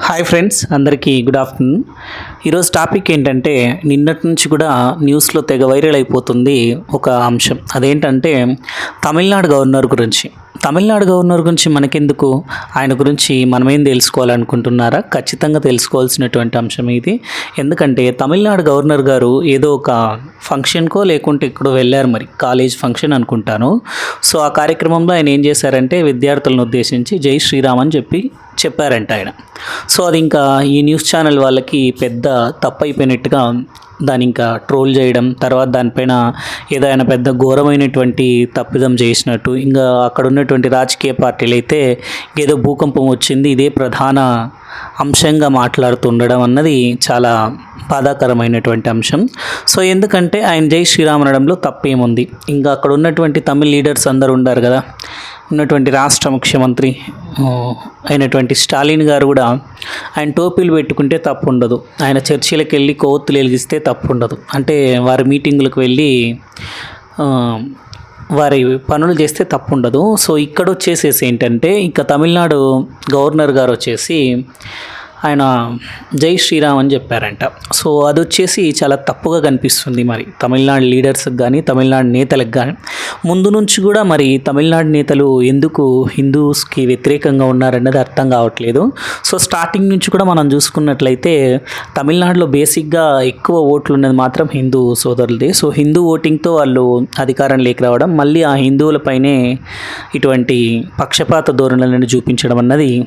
Hi friends అందరికీ good afternoon. ఈరోజు topic ఏంటంటే నిన్నటి నుంచి కూడా న్యూస్లో తెగ వైరల్ అయిపోతుంది ఒక అంశం. అదేంటంటే తమిళనాడు గవర్నర్ గురించి. తమిళనాడు గవర్నర్ గురించి మనకెందుకు? ఆయన గురించి మనమేం తెలుసుకోవాలనుకుంటున్నారా? ఖచ్చితంగా తెలుసుకోవాల్సినటువంటి అంశం ఇది. ఎందుకంటే తమిళనాడు గవర్నర్ గారు ఏదో ఒక ఫంక్షన్కో లేకుంటే ఎక్కడో వెళ్ళారు మరి. కాలేజ్ ఫంక్షన్ అనుకుంటాను. సో ఆ కార్యక్రమంలో ఆయన ఏం చేశారంటే విద్యార్థులను ఉద్దేశించి జై శ్రీరామ్ అని చెప్పి చెప్పారంట ఆయన. సో అది ఇంకా ఈ న్యూస్ ఛానల్ వాళ్ళకి పెద్ద తప్పు అయిపోయినట్టుగా ఇంకా ట్రోల్ చేయడం తర్వాత దానిపైన ఏదైనా పెద్ద ఘోరమైనటువంటి తప్పిదం చేసినట్టు ఇంకా అక్కడ ఉన్నటువంటి రాజకీయ పార్టీలు అయితే ఏదో భూకంపం వచ్చింది ఇదే ప్రధాన అంశంగా మాట్లాడుతుండడం అన్నది చాలా బాధాకరమైనటువంటి అంశం. సో ఎందుకంటే ఆయన జై శ్రీరామ్ అనడంలో తప్పేముంది. ఇంకా అక్కడ ఉన్నటువంటి తమిళ లీడర్స్ అందరు ఉండారు కదా ఉన్నటువంటి రాష్ట్ర ముఖ్యమంత్రి అయినటువంటి స్టాలిన్ గారు కూడా ఆయన టోపీలు పెట్టుకుంటే తప్పు ఉండదు ఆయన చర్చిలకు వెళ్ళి కొవ్వొత్తులు వెలిగిస్తే తప్పు ఉండదు అంటే వారి మీటింగులకు వెళ్ళి వారి పనులు చేస్తే తప్పు ఉండదు సో ఇక్కడ వచ్చేసేసి ఏంటంటే ఇంకా తమిళనాడు గవర్నర్ గారు వచ్చేసి ఆయన జై శ్రీరామ్ అని చెప్పారంట. సో అది వచ్చేసి చాలా తప్పుగా కనిపిస్తుంది మరి. తమిళనాడు లీడర్స్కి కానీ తమిళనాడు నేతలకు కానీ ముందు నుంచి కూడా మరి తమిళనాడు నేతలు ఎందుకు హిందూస్కి వ్యతిరేకంగా ఉన్నారన్నది అర్థం కావట్లేదు. సో స్టార్టింగ్ నుంచి కూడా మనం చూసుకున్నట్లయితే తమిళనాడులో బేసిక్గా ఎక్కువ ఓట్లు ఉన్నది మాత్రం హిందూ సోదరులది. సో హిందూ ఓటింగ్తో వాళ్ళు అధికారం లేక రావడం మళ్ళీ ఆ హిందువులపైనే ఇటువంటి పక్షపాత ధోరణులను చూపించడం అన్నది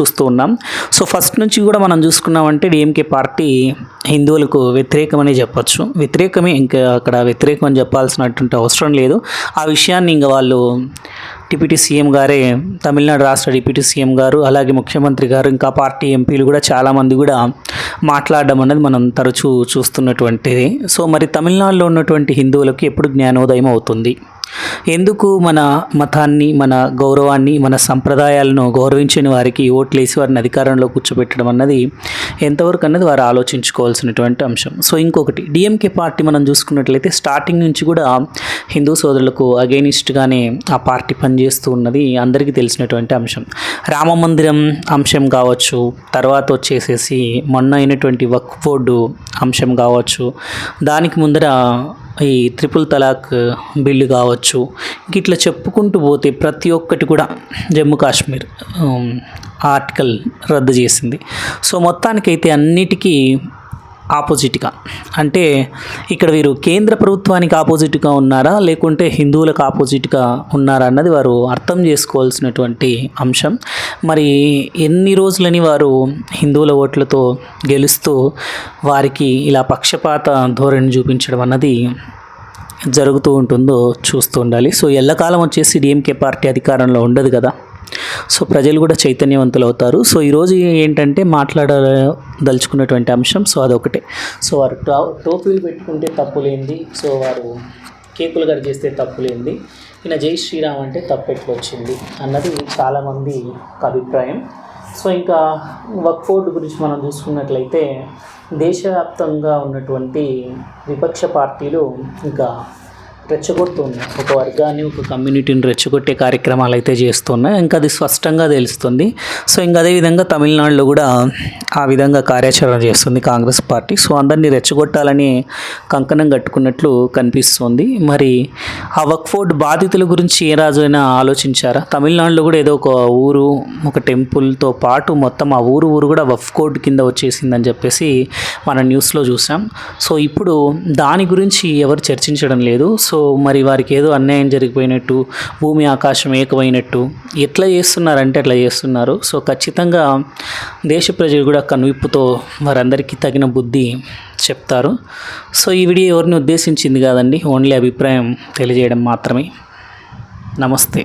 చూస్తూ ఉన్నాం. సో ఫస్ట్ నుంచి కూడా మనం చూసుకున్నామంటే డిఎంకే పార్టీ హిందువులకు వ్యతిరేకమని చెప్పొచ్చు. వ్యతిరేకమే ఇంకా అక్కడ వ్యతిరేకం అని చెప్పాల్సినటువంటి అవసరం లేదు. ఆ విషయాన్ని ఇంకా వాళ్ళు డిప్యూటీ సీఎం గారే తమిళనాడు రాష్ట్ర డిప్యూటీ సీఎం గారు అలాగే ముఖ్యమంత్రి గారు ఇంకా పార్టీ ఎంపీలు కూడా చాలామంది కూడా మాట్లాడడం అనేది మనం తరచూ చూస్తున్నటువంటిది. సో మరి తమిళనాడులో ఉన్నటువంటి హిందువులకు ఎప్పుడు జ్ఞానోదయం అవుతుంది? ఎందుకు మన మతాన్ని మన గౌరవాన్ని మన సంప్రదాయాలను గౌరవించని వారికి ఓట్లు వేసి వారిని అధికారంలో కూర్చోబెట్టడం అన్నది ఎంతవరకు అన్నది వారు ఆలోచించుకోవాల్సినటువంటి అంశం. సో ఇంకొకటి డిఎంకే పార్టీ మనం చూసుకున్నట్లయితే స్టార్టింగ్ నుంచి కూడా హిందూ సోదరులకు అగెయినిస్ట్గానే ఆ పార్టీ పనిచేస్తూ ఉన్నది అందరికీ తెలిసినటువంటి అంశం. రామ మందిరం అంశం కావచ్చు తర్వాత వచ్చేసేసి మొన్న అయినటువంటి వక్ బోర్డు అంశం కావచ్చు దానికి ముందర ఈ త్రిపుల్ తలాక్ బిల్లు కావచ్చు. ఇట్లా చెప్పుకుంటూ పోతే ప్రతి ఒక్కటి కూడా జమ్మూ కాశ్మీర్ ఆర్టికల్ రద్దు చేసింది. సో మొత్తానికైతే అన్నిటికీ ఆపోజిట్గా. అంటే ఇక్కడ వీరు కేంద్ర ప్రభుత్వానికి ఆపోజిట్గా ఉన్నారా? లేకుంటే హిందువులకు ఆపోజిట్గా ఉన్నారా అన్నది వారు అర్థం చేసుకోవాల్సినటువంటి అంశం. మరి ఎన్ని రోజులని వారు హిందువుల ఓట్లతో గెలుస్తూ వారికి ఇలా పక్షపాత ధోరణి చూపించడం అన్నది జరుగుతూ ఉంటుందో చూస్తూ ఉండాలి. సో ఎల్లకాలం వచ్చేసి డిఎంకే పార్టీ అధికారంలో ఉండదు కదా? సో ప్రజలు కూడా చైతన్యవంతులు అవుతారు. సో ఈరోజు ఏంటంటే మాట్లాడదలుచుకున్నటువంటి అంశం సో అదొకటే. సో వారు టో టోపీలు పెట్టుకుంటే తప్పులేంది. సో వారు కేకులు కట్ చేస్తే తప్పులేంది. ఈయన జై శ్రీరామ్ అంటే తప్పు వచ్చింది అన్నది చాలామంది ఒక అభిప్రాయం. సో ఇంకా వర్క్ బోర్డు గురించి మనం చూసుకున్నట్లయితే దేశవ్యాప్తంగా ఉన్నటువంటి విపక్ష పార్టీలు ఇంకా రెచ్చగొడుతున్నాయి ఒక వర్గాన్ని ఒక కమ్యూనిటీని రెచ్చగొట్టే కార్యక్రమాలు అయితే చేస్తున్నాయి. ఇంకా అది స్పష్టంగా తెలుస్తుంది. సో ఇంకా అదేవిధంగా తమిళనాడులో కూడా ఆ విధంగా కార్యాచరణ చేస్తుంది కాంగ్రెస్ పార్టీ. సో అందరినీ రెచ్చగొట్టాలని కంకణం కట్టుకున్నట్లు కనిపిస్తుంది. మరి ఆ వక్ఫోర్డ్ బాధితుల గురించి ఏ రాజైనా ఆలోచించారా? తమిళనాడులో కూడా ఏదో ఒక ఊరు ఒక టెంపుల్తో పాటు మొత్తం ఆ ఊరు ఊరు కూడా వఫ్ కింద వచ్చేసిందని చెప్పేసి మన న్యూస్లో చూసాం. సో ఇప్పుడు దాని గురించి ఎవరు చర్చించడం లేదు. సో సో మరి వారికి ఏదో అన్యాయం జరిగిపోయినట్టు భూమి ఆకాశం ఏకమైనట్టు ఎట్లా చేస్తున్నారంటే అట్లా చేస్తున్నారు. సో ఖచ్చితంగా దేశ ప్రజలు కూడా కనువిప్పుతో వారందరికీ తగిన బుద్ధి చెప్తారు. సో ఈ వీడియో ఎవరిని ఉద్దేశించింది కాదండి ఓన్లీ అభిప్రాయం తెలియజేయడం మాత్రమే. నమస్తే.